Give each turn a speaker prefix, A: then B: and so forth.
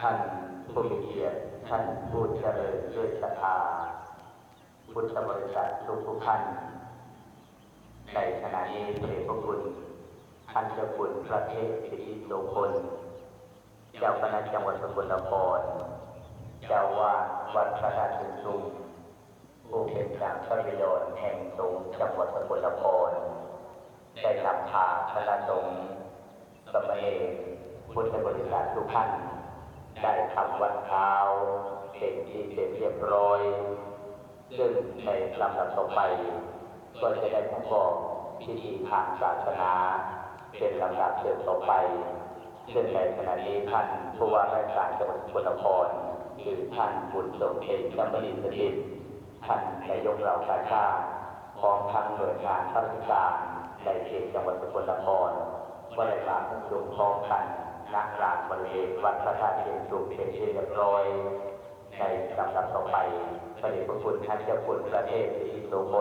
A: ท่านผู้มีเกียรติท่านผู้เจริญด้วยศรัทธาพุทธบริษัททุกทุกท่านในขณะนี้เดชพคุณท่านเจ้าคุณพระเทพสิริโสพลเจ้าคณะจังหวัดสกลนครเจ้าวาดวัดพระราชสุงผู้เป็นจางพระบิดรแห่งสงฆ์จังหวัดสกลนครได้นำพาคณะสงฆ์สมณเณรพุทธบริษัททุกท่าน ได้ทำวัดเท้าเป็นที่เสร็จเรียบร้อย ซึ่งในลำดับต่อไป ก็จะได้ประกอบพิธีทางศาสนา เป็นลำดับเดินต่อไป ซึ่งในขณะนี้ท่านผู้ว่าราชการจังหวัดสกลนครคือท่านบุญสมเด็จจำปนินสถิตท่านนายกเหล่ากาชาติพร้อมทั้งหน่วยงานราชการในเขตจังหวัดสกลนครก็ได้มาประชุมพร้อมกัน ณลานบริเวณวัดพระธาตุเชียงชุมเป็นที่เรียบร้อยในลำดับต่อไปพระเดชพระคุณท่านเจ้าคุณประเทศศรีโสพล